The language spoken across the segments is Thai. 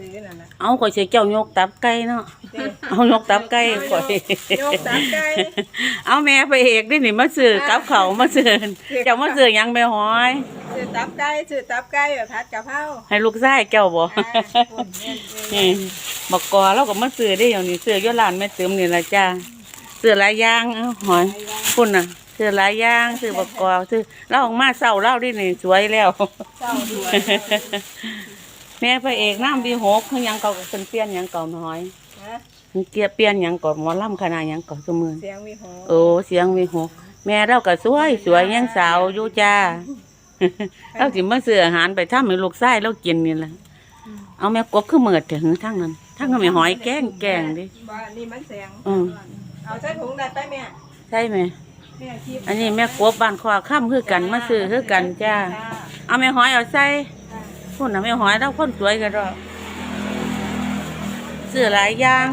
ซื้อนั่นน่ะเอาข่อยสิเจ้ายกตับไก่เนาะเด้เอายกตับไก่ข่อยยกตับไก่ เอาแม่ไปเอกดินี่มาซื้อกับเขาวมาซื้อเจ้ามาซื้อหยังแม่หอย ซื้อตับไก่ซื้อตับไก่แบบผัดกะเพราให้ลูกชายเจ้าบ่อ่าคนเงินเงินนี่บักกอเราก็มาซื้อได้อย่างนี้ซื้ออยู่ร้านแม่ตืมนี่ล่ะจ้าซื้อหลายอย่างเอ้าหอยพุ่นน่ะซื้อหลายอย่างซื้อบักกอซื้อเราออกมาเศร้าเราดินี่สวยแล้ว เศร้าด้วย แม่พระเอกน้ำดีหกคือหยังเก่าเป็นเปลี่ยนหยังเก่าน้อยฮะมันเกียเปลี่ยนหยังก่อนหมอลำคณะหยังก่อนสมือเสียงมีหอโอ้เสียงมีหกแม่เราก็สวยสวยยังสาวอยู่จ้าเราสิมาซื้ออาหารไปทำให้ลูกชายเรากินนี่แหละเอาแม่กบคือเหมิดถึงทั้งนั้นทั้งก็ไม่หอยแกงแกงดิบ้านนี่มันเสียงอืมเอาใส่ถุงได้ไปแม่ใช่ไหมแม่คิดอันนี้แม่กบบ้านคอค่ำคือกันมาซื้อคือกันจ้า เอาแม่หอยเอาใส่ พุ่นน่ะแม่หอยเราคนสวยกันรอกซื้อหลายอย่าง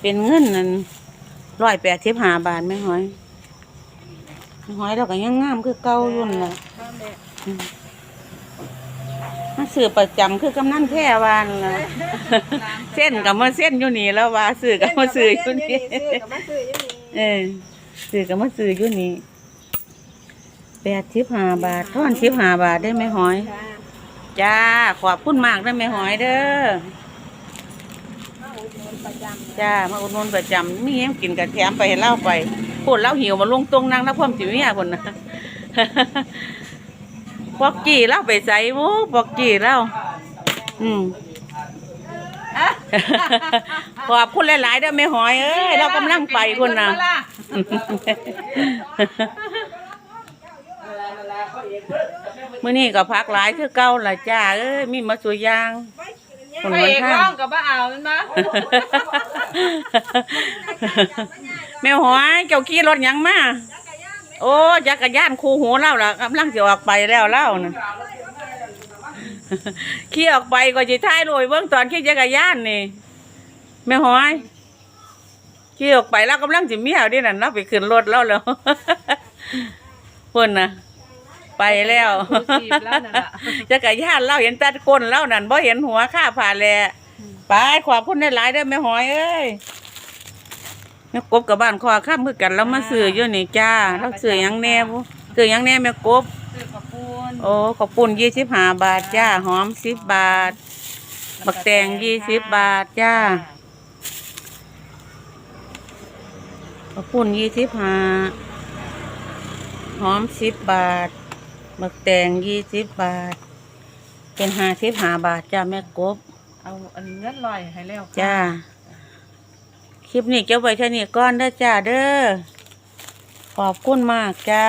เป็นเงินนั่นร้อยแปดสิบห้าบาทแม่หอยแม่หอยเราก็ยังงามคือเก่าอยู่นั่นล่ะพ่อแม่มาซื้อประจำคือกำนันแพร่วานล่ะเส้นกับมาเส้นอยู่นี่แล้วว่าซื้อกับมาซื้ออยู่นี่ซื้อกับมาซื้ออยู่นี่เออซื้อกับมาซื้ออยู่นี่ แปดสิบห้าบาทท่อนสิบห้าบาทได้ไหมหอย จ้า ขอบคุณมากได้ไหมหอยเด้อ จ้า มาอุดหนุนประจำมีหยังกินกับแถมไปให้เล่าไปพูดเล่าหิวมาลงตรงนั่งแล้วพ่อมจิ๋วเนี่ยคนนะปอกกี้เล่าไปใส่วูปอกกี้เล่าอืมขอบคุณหลายๆเด้อแม่หอยเอ้ยเรากำลังไปคนนะ มื้อนี้ก็พักหลายคือเก่าล่ะจ้าเอ้ยมีมาสวยยางคนพระมันเอกทาร้องกับบ้าอ่าวนั่นนะแม่หอยเจ้าขี่รถหยังมาโอ้จักรยานคู่หูเล่าล่ะกำลังจะออกไปแล้วเล่าน่ะขี่ออกไปก็จะท้ายรวยเบื้องตอนขี่จักรยานนี่แม่หอยขี่ออกไปแล้วกำลังจะเมียวดินั่นเราไปขึ้นรถแล้วแล้วพุ่นนะ ไปแล้วจีบแล้วนั่นล่ะ จักรยานเล่าเห็นแตัดก้นเล่านั่นบ่เห็นหัวข้าผ่าแลไปขอบคุณหลายๆเด้อแม่หอยเอ้ยแม่กบกับบ้านคอข้ามมือกันแล้วมาซื้ออยู่นี่จ้าเราซื้อหยังแน่บุซื้อหยังแน่แม่กบ ซื้อกับปูนโอ้ขอบปุ่นยี่สิบห้าบาทจ้าหอมสิบบาท บักแตงยี่สิบบาทจ้า ขอบปุ่นยี่สิบห้าหอมสิบบาท บักแตงยี่สิบบาท เป็นห้าสิบห้าบาทจ้าแม่กบ เอาอันเงินลอยให้แล้วค่ะจ้า คลิปนี้เก็บไว้เท่านี้ก่อนเด้อจ้าเด้อ ขอบคุณมากจ้า